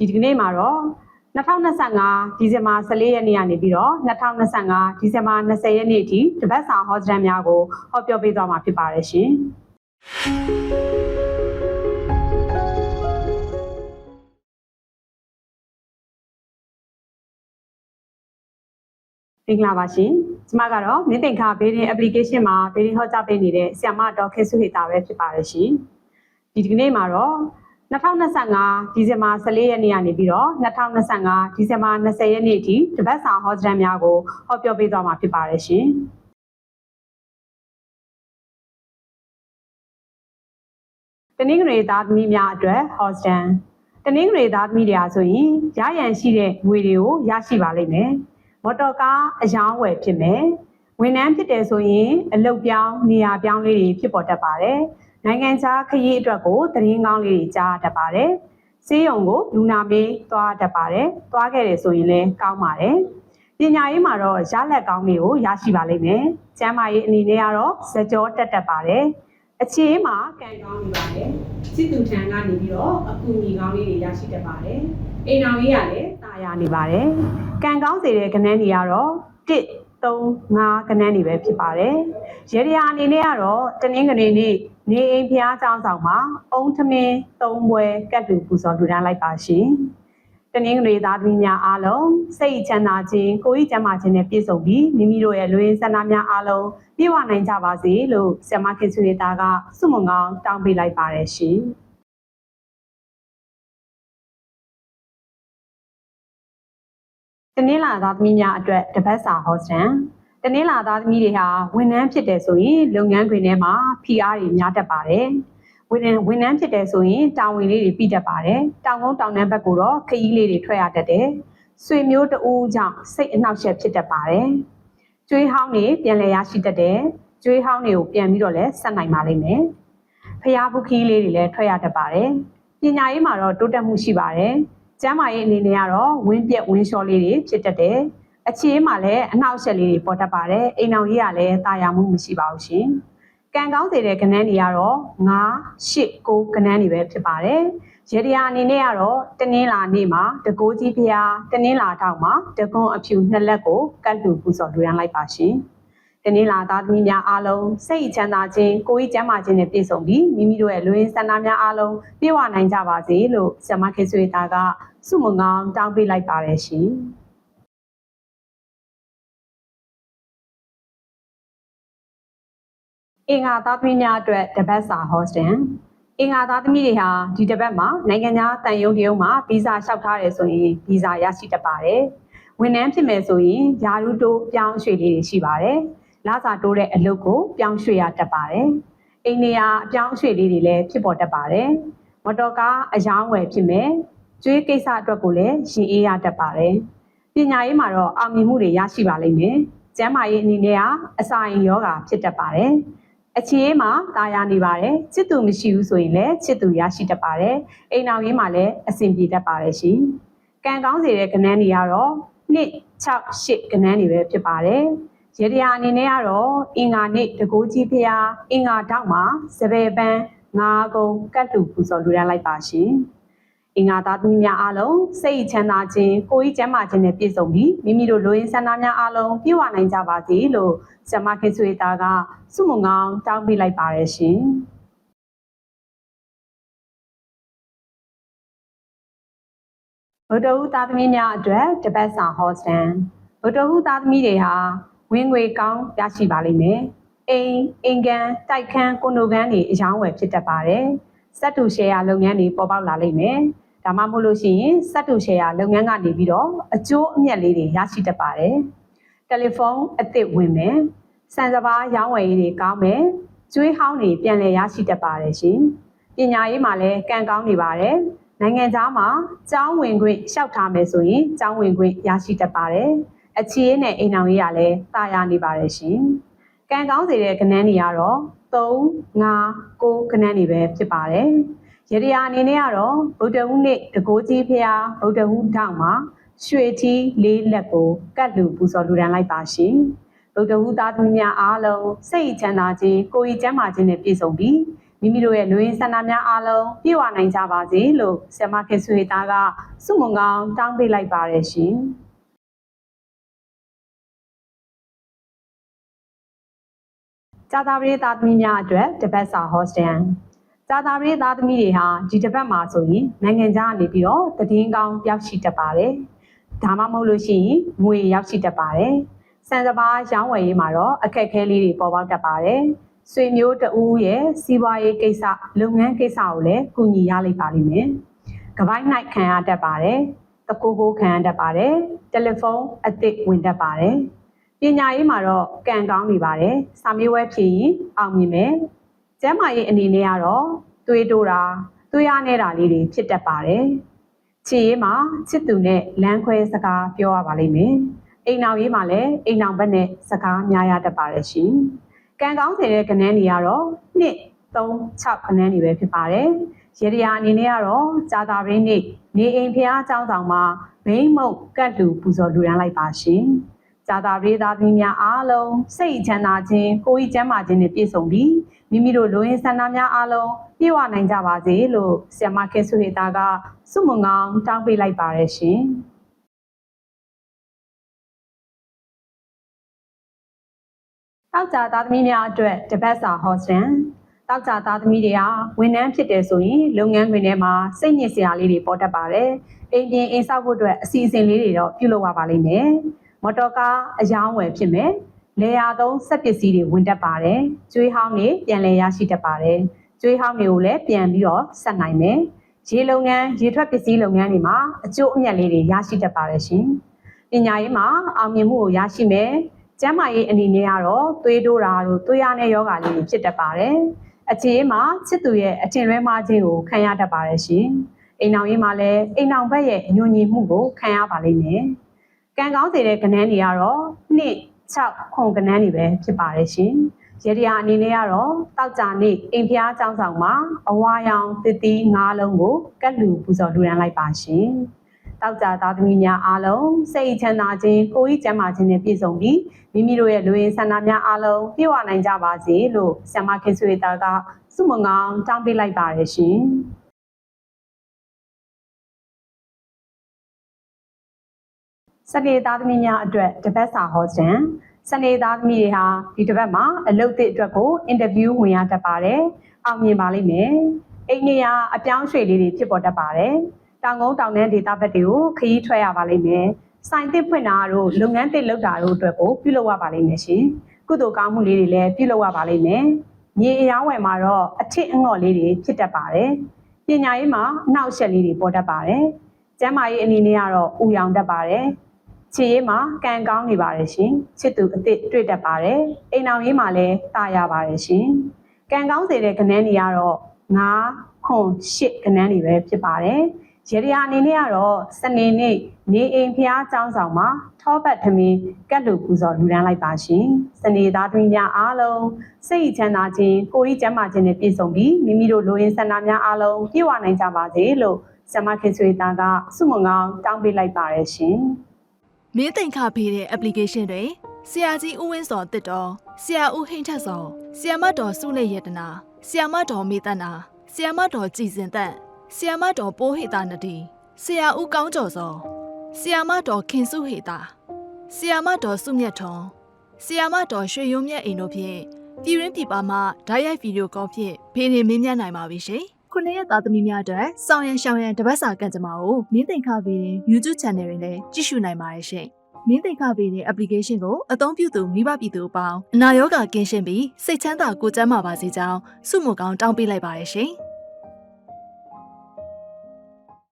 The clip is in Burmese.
ဒီဒီကနေ့မှာတော့2025ဒီဇင်ဘာ14ရက်နေ့ကနေပြီးတော့2025ဒီဇင်ဘာ20ရက်နေ့အထိတပတ်စာဟောစတန်များကိုဟောပြောပေးသွားမှာဖြစ်ပါတယ်ရှင်မင်္ဂလာပါရှင်ကျမကတော့မြင့်တင်ခါဘေးရင် application မှာဘေးရင်ဟောကြားပေးနေတဲ့ဆ iam မဒေါက်ခေစုဟေတာပဲဖြစ်ပါတယ်ရှင်ဒီဒီကနေ့မှာတော့ 2025ဒီဇင်ဘာ14ရက်နေ့ကနေပြီးတော့2025ဒီဇင်ဘာ20ရက်နေ့အထိတပတ်စာဟောစတန်များကိုဟောပြောပေးသွားမှာဖြစ်ပါတယ်ရှင်တနင်္ဂနွေသားသမီးများအတွက်ဟောစတန်တနင်္ဂနွေသားသမီးတွေအားဆိုရင်ရရန်ရှိတဲ့ငွေတွေကိုရရှိပါလိမ့်မယ်မော်တော်ကားအယောင်းဝယ်ဖြစ်မယ်ဝန်ထမ်းဖြစ်တယ်ဆိုရင်အလုပ်ပြောင်းနေရာပြောင်းလေးတွေဖြစ်ပေါ်တတ်ပါတယ် နိုင်ငံခြားခရီးအတွက်ကိုသတင်းကောင်းလေးတွေကြားတတ်ပါတယ်ဆေးရုံကိုလူနာမေးသွားတတ်ပါတယ်သွားခဲ့တယ်ဆိုရင်လည်းကောင်းပါတယ်ပညာရေးမှာတော့ရလက်ကောင်းတွေကိုရရှိပါလိမ့်မယ်ကျမ်းမာရေးအနေနဲ့ကတော့ဇကြောတက်တက်ပါတယ်အခြေမှာကံကောင်းနေပါတယ်စစ်သူထံကနေပြီးတော့အကူအညီကောင်းလေးတွေရရှိတတ်ပါတယ်အိမ်အောင်ကြီးကလည်းတာယာနေပါတယ်ကံကောင်းစေတဲ့ကဏ္ဍတွေကတော့1 3 5ကဏ္ဍတွေပဲဖြစ်ပါတယ်ရေဒီယာအနေနဲ့ကတော့တနင်္ဂနွေနေ့နေအိမ်ဖျားကျောင်းဆောင်မှာအုံထမင်း၃ပွဲကတ်လူပူဇော်လူဒန်းလိုက်ပါရှင်တနင်္ဂနွေသားသမီးများအားလုံးစိတ်ချမ်းသာခြင်းကိုယ်ဤကျန်းမာခြင်းနဲ့ပြည့်စုံပြီးမိမိတို့ရဲ့လူရင်းဆန္ဒများအားလုံးပြည့်ဝနိုင်ကြပါစေလို့ဆ iam မခင်ဆွေသားကဆုမွန်ကောင်းတောင်းပေးလိုက်ပါတယ်ရှင် တနင်္လာသားသမီးများအတွက်တပတ်စာဟောစံတနင်္လာသားသမီးတွေဟာဝန်ထမ်းဖြစ်တယ်ဆိုရင်လုပ်ငန်းခွင်ထဲမှာဖိအားတွေများတတ်ပါတယ်ဝန်ထမ်းဝန်ထမ်းဖြစ်တယ်ဆိုရင်တာဝန်လေးတွေပြီးတတ်ပါတယ်တောင်ကုန်းတောင်တန်းဘက်ကိုတော့ခရီးလေးတွေထွက်ရတတ်တယ်ဆွေမျိုးတဦးကြောင့်စိတ်အနှောက်အယှက်ဖြစ်တတ်ပါတယ်ကျွေးဟောင်းတွေပြန်လည်ရရှိတတ်တယ်ကျွေးဟောင်းတွေကိုပြန်ပြီးတော့လည်းဆက်နိုင်ပါလိမ့်မယ်ဖျားဖူးခီးလေးတွေလည်းထွက်ရတတ်ပါတယ်ပညာရေးမှာတော့တိုးတက်မှုရှိပါတယ် ကျမ်းမာရေးအနေနဲ့ကတော့ဝင်းပြက်ဝင်းလျှော်လေးတွေဖြစ်တတ်တယ်အခြေမှာလည်းအနှောက်အယှက်လေးတွေပေါ်တတ်ပါတယ်အိမ်အောင်ကြီးကလည်းတာယာမှုမရှိပါဘူးရှင်ကံကောင်းစေတဲ့ကဏ္ဍတွေကတော့9 8 9ကဏ္ဍတွေပဲဖြစ်ပါတယ်ရေဒီယာအနေနဲ့ကတော့တနင်္လာနေ့မှာတကိုးကြီးဖျားတနင်္လာထောက်မှာတကွန်အဖြူနှစ်လက်ကိုကတ်လူပူဇော်လူရန်လိုက်ပါရှင်တ နင်္လာသားသမီးများအားလုံးစိတ်ချမ်းသာခြင်းကိုယ်ဤကျန်းမာခြင်းနဲ့ပြည့်စုံပြီးမိမိတို့ရဲ့လူရင်းဆန္ဒများအားလုံးပြည့်ဝနိုင်ကြပါစေလို့ဆ iam မခေဆွေသားကဆုမွန်ကောင်းတောင်းပေးလိုက်ပါတယ်ရှင်အင်္ဂါသားသမီးများအတွက်တပတ်စာဟောစတန်အင်္ဂါသားသမီးတွေဟာဒီတပတ်မှာနိုင်ငံခြားတန်ယုံတရုံမှာဗီဇာလျှောက်ထားတယ်ဆိုရင်ဗီဇာရရှိတတ်ပါတယ်ဝန်ထမ်းဖြစ်မယ်ဆိုရင်ယာရုတိုးပြောင်းရွှေ့လေးတွေရှိပါတယ် လစာတိုးတဲ့အလုပ်ကိုပြောင်းရွှေ့ရတတ်ပါတယ်။အိမ်နေရာအပြောင်းအရွှေ့လေးတွေလည်းဖြစ်ပေါ်တတ်ပါတယ်။မော်တော်ကားအယောင်းဝယ်ဖြစ်မယ်။ကျွေးကိစ္စအတွက်ကိုလည်းရည်အေးရတတ်ပါတယ်။ပညာရေးမှာတော့အောင်မြင်မှုတွေရရှိပါလိမ့်မယ်။ကျန်းမာရေးအနေနဲ့ကအစာအိမ်ယောဂါဖြစ်တတ်ပါတယ်။အခြေအေးမှာတာယာနေပါတယ်ချစ်သူမရှိဘူးဆိုရင်လည်းချစ်သူရရှိတတ်ပါတယ်အိမ်အောင်ရေးမှာလည်းအဆင်ပြေတတ်ပါတယ်ရှင်ကံကောင်းစေတဲ့ကဏ္ဍတွေကတော့1 6 8ကဏ္ဍတွေပဲဖြစ်ပါတယ် ရေဒီယာအနေနဲ့ကတော့အင်္ဂါနေ့တကိုးကြီးဖျားအင်္ဂါတောက်မှာစပယ်ပန်းငါးကုံကတ်တူပူဇော်လူရန်လိုက်ပါရှင်အင်္ဂါသားသမီးများအားလုံးစိတ်ချမ်းသာခြင်းကိုယ်ကြီးကျန်းမာခြင်းနဲ့ပြည့်စုံပြီးမိမိတို့လူရင်းဆန္ဒများအားလုံးပြည့်ဝနိုင်ကြပါစေလို့ဆ iam မခေဆွေသားကဆုမွန်ကောင်းတောင်းပေးလိုက်ပါတယ်ရှင်ဗုဒ္ဓဟူသားသမီးများအတွက်တပတ်စာဟောစတန်ဗုဒ္ဓဟူသားသမီးတွေဟာ ဝင်ငွေကောင်းရရှိပါလိမ့်မယ်အိမ်အင်ကန်တိုက်ခန်းကွန်ဒိုကန်တွေအယောင်းဝယ်ဖြစ်တတ်ပါတယ်စက်တူရှယ်ယာလုပ်ငန်းတွေပေါ်ပေါက်လာလိမ့်မယ်ဒါမှမဟုတ်လို့ရှိရင်စက်တူရှယ်ယာလုပ်ငန်းကနေပြီးတော့အကျိုးအမြတ်လေးတွေရရှိတတ်ပါတယ်တယ်လီဖုန်းအသစ်ဝင်မယ်စံစပါးရောင်းဝယ်ရေးတွေကောင်းမယ်ကျွေးဟောင်းတွေပြန်လည်ရရှိတတ်ပါတယ်ရှင်ပညာရေးမှာလည်းကံကောင်းနေပါတယ်နိုင်ငံသားမှာကျောင်းဝင်ခွင့်လျှောက်ထားမယ်ဆိုရင်ကျောင်းဝင်ခွင့်ရရှိတတ်ပါတယ် အခြေအေးနဲ့အိမ်အောင်ရေးရလည်းတာယာနေပါတယ်ရှင်ကံကောင်းစေတဲ့ကဏ္ဍတွေကတော့3 5 9ကဏ္ဍတွေပဲဖြစ်ပါတယ်ရရအနေနဲ့ကတော့ဗုဒ္ဓဟူးနေ့တကိုးကြီးဖျားဗုဒ္ဓဟူးထောက်မှာရွှေထီးလေးလက်ကိုကတ်လူပူဇော်လူဒန်းလိုက်ပါရှင်ဗုဒ္ဓဟူးသားသမီးများအားလုံးစိတ်ချမ်းသာခြင်းကိုယ်ဤကျန်းမာခြင်းနဲ့ပြည့်စုံပြီးမိမိတို့ရဲ့လူရင်းဆန္ဒများအားလုံးပြည့်ဝနိုင်ကြပါစေလို့ဆ iam ခင်ဆွေသားကစုမုံကောင်းတောင်းပေးလိုက်ပါတယ်ရှင်။ ကြာသာပရိသတ်သမီးများအတွက်တပတ်စာဟောစတန်ကြာသာပရိသတ်သမီးတွေဟာဒီတစ်ပတ်မှာဆိုရင်နိုင်ငံခြားကနေပြီးတော့တည်င်းကောင်းရောက်ရှိတတ်ပါတယ်။ဒါမှမဟုတ်လို့ရှိရင်ငွေရောက်ရှိတတ်ပါတယ်။စံစပါးရောင်းဝယ်ရေးမှာတော့အခက်အခဲလေးတွေပေါ်ပေါက်တတ်ပါတယ်။ဆွေမျိုးတဦးရဲ့စီးပွားရေးကိစ္စလုပ်ငန်းကိစ္စကိုလည်းကူညီရလိမ့်ပါလိမ့်မယ်။ကပိုင်း၌ခံရတတ်ပါတယ်။တကူကိုခံရတတ်ပါတယ်။တယ်လီဖုန်းအသစ်ဝင်တတ်ပါတယ်။ ပညာရေးမှာတော့ကံကောင်းနေပါတယ်။စာမေးပွဲဖြေရင်အောင်မြင်မယ်။ကျမ်းမာရေးအနေနဲ့ကတော့သွေးတိုးတာသွေးရနေတာလေးတွေဖြစ်တတ်ပါတယ်။ခြေရေးမှာချစ်သူနဲ့လမ်းခွဲစကားပြောရပါလိမ့်မယ်။အိမ်အောင်ရေးမှာလည်းအိမ်အောင်ဘက်နဲ့စကားများရတတ်ပါတယ်ရှင်။ကံကောင်းစေတဲ့ကဏ္ဍတွေကတော့1 3 6ကဏ္ဍတွေပဲဖြစ်ပါတယ်။ရေဒီယာအနေနဲ့ကတော့ကြာတာရင်းနေ့နေအိမ်ဖျားအကြောင်းဆောင်မှာဘိမ့်မုတ်ကတ်လူပူဇော်လူရန်လိုက်ပါရှင်။ ဇာတာပရိသတ်သမီးများအားလုံးစိတ်ချမ်းသာခြင်းကိုယ်ဤကျမ်းမာခြင်းနဲ့ပြည့်စုံပြီးမိမိတို့လူရင်းဆန္ဒများအားလုံးပြည့်ဝနိုင်ကြပါစေလို့ဆ iam ခေဆုဟေတာကစုမုံကောင်းတောင်းပေးလိုက်ပါရရှင်။တောက်ကြသားသမီးများအတွက်တပတ်စာဟောစတန်တောက်ကြသားသမီးတွေကဝန်ထမ်းဖြစ်တယ်ဆိုရင်လုပ်ငန်းတွေထဲမှာစိတ်ညစ်စရာလေးတွေပေါ်တတ်ပါတယ်။အိမ်ပြင်အိမ်ဆောက်ဖို့အတွက်အစီအစဉ်လေးတွေတော့ပြုလုပ်ရပါလိမ့်မယ်။ မော်တော်ကားအယောင်းဝယ်ဖြစ်မယ်။လေယာသုံးစက်ပစ္စည်းတွေဝင်တတ်ပါတယ်။ကျွေးဟောင်းတွေပြန်လည်ရရှိတတ်ပါတယ်။ကျွေးဟောင်းတွေကိုလည်းပြန်ပြီးတော့ဆက်နိုင်မယ်။ရေလုပ်ငန်းရေထွက်ပစ္စည်းလုပ်ငန်းတွေမှာအကျိုးအမြတ်လေးတွေရရှိတတ်ပါတယ်ရှင်။ပညာရေးမှာအောင်မြင်မှုကိုရရှိမယ်။ကျန်းမာရေးအနေနဲ့ကတော့သွေးတိုးတာတို့သွေးရတဲ့ယောဂါလေးတွေဖြစ်တတ်ပါတယ်။အခြေရေးမှာချစ်သူရဲ့အထင်လွဲမှားခြင်းကိုခံရတတ်ပါတယ်ရှင်။အိမ်အောင်ရေးမှာလည်းအိမ်အောင်ဘက်ရဲ့ညှို့ညင်မှုကိုခံရပါလိမ့်မယ်။ ကံကောင်းစေတဲ့ကဏ္ဍတွေကတော့နှစ်6ခုကဏ္ဍတွေပဲဖြစ်ပါတယ်ရှင်။ရေဒီယာအနေနဲ့ကတော့တောက်ကြနေ့အိမ်ဖျားအကြောင်းဆောင်မှာအဝါရောင်တစ်သီး၅လုံးကိုကတ်လူပူဇော်လူရန်လိုက်ပါရှင်။တောက်ကြသားသမီးများအားလုံးစိတ်ချမ်းသာခြင်းကိုယ်ဤကျန်းမာခြင်းနဲ့ပြည့်စုံပြီးမိမိတို့ရဲ့လူရင်းဆန္ဒများအားလုံးပြည့်ဝနိုင်ကြပါစေလို့ဆ iam ခင်ဆွေတာကစုမငောင်းတောင်းပေးလိုက်ပါရရှင်။ စနေသားသမီးများအတွက်တပတ်စာဟောစံစနေသားသမီးတွေဟာဒီတစ်ပတ်မှာအလုပ်သစ်အတွက်ကိုအင်တာဗျူးဝင်ရတတ်ပါတယ်။အောင်မြင်ပါလိမ့်မယ်။အိမ်နေရအပြောင်းရွှေ့လေးတွေဖြစ်ပေါ်တတ်ပါတယ်။တောင်ကုန်းတောင်တန်းဒေသဘက်တွေကိုခရီးထွက်ရပါလိမ့်မယ်။စိုင်သစ်ဖွင့်တာတို့လုပ်ငန်းသစ်လုပ်တာတို့အတွက်ကိုပြုလုပ်ရပါလိမ့်မယ်ရှင်။ကုသိုလ်ကောင်းမှုလေးတွေလည်းပြုလုပ်ရပါလိမ့်မယ်။မြေအယောင်းဝယ်မှာတော့အထစ်အငေါ့လေးတွေဖြစ်တတ်ပါတယ်။ပညာရေးမှာအနောက်ရှက်လေးတွေပေါ်တတ်ပါတယ်။ကျမ်းမာရေးအနေနဲ့ကတော့ဥယောင်တတ်ပါတယ်။ ခြေရေးမှာကံကောင်းနေပါတယ်ရှင်ချစ်သူအစ်စ်တွေ့တတ်ပါတယ်အိမ်အောင်ရေးမှာလည်းတာရပါတယ်ရှင်ကံကောင်းစေတဲ့ကဏ္ဍတွေကတော့9ခွန်10ကဏ္ဍတွေပဲဖြစ်ပါတယ်ရေဒီယာအနေနဲ့ကတော့စနေနေ့နေအိမ်ဖျားကျောင်းဆောင်မှာထောပတ်သမင်းကတ်လူပူဇော်လူဒန်းလိုက်ပါရှင်စနေသားတွင်များအားလုံးစိတ်ချမ်းသာခြင်းကိုယ်ဤကျန်းမာခြင်းနဲ့ပြည့်စုံပြီးမိမိတို့လိုရင်းဆန္ဒများအားလုံးပြည့်ဝနိုင်ကြပါစေလို့ဆ iam ခင်ဆွေသားကစုမုံကောင်းတောင်းပေးလိုက်ပါရရှင် မင်းသိင်ခဖေးတဲ့ application တွေဆရာကြီးဦးဝင်းစောတစ်တော်ဆရာဦးဟိန်းထက်စောဆရာမတော်စုနေရတနာဆရာမတော်မေတနာဆရာမတော်ကြည်စင်သက်ဆရာမတော်ပိုးဟေတာနတီဆရာဦးကောင်းကျော်စောဆရာမတော်ခင်စုဟေတာဆရာမတော်စုမြတ်ထွန်ဆရာမတော်ရွှေရုံးမြတ်အိမ်တို့ဖြင့်ပြည်ရင်းပြည်ပမှဓာတ်ရိုက်ဗီဒီယိုကောဖြင့်ဖေးနေမင်းမြတ်နိုင်ပါပြီရှင် ခုနှစ်ရက်သားသမီးများအတွက်စောင်းရန်ရှောင်းရန်တပတ်စာကံကြမ္မာကိုမင်းသိင်ခဖေးတဲ့ YouTube Channel တွင်လည်းကြည့်ရှုနိုင်ပါတယ်ရှင်မင်းသိခပေးတဲ့ application ကိုအသုံးပြုသူမိဘပြည်သူအပေါင်းအနာရောဂါကင်းရှင်းပြီးစိတ်ချမ်းသာကိုယ်ကျန်းမာပါစေကြောင်းဆုမွန်ကောင်းတောင်းပေးလိုက်ပါရရှင်။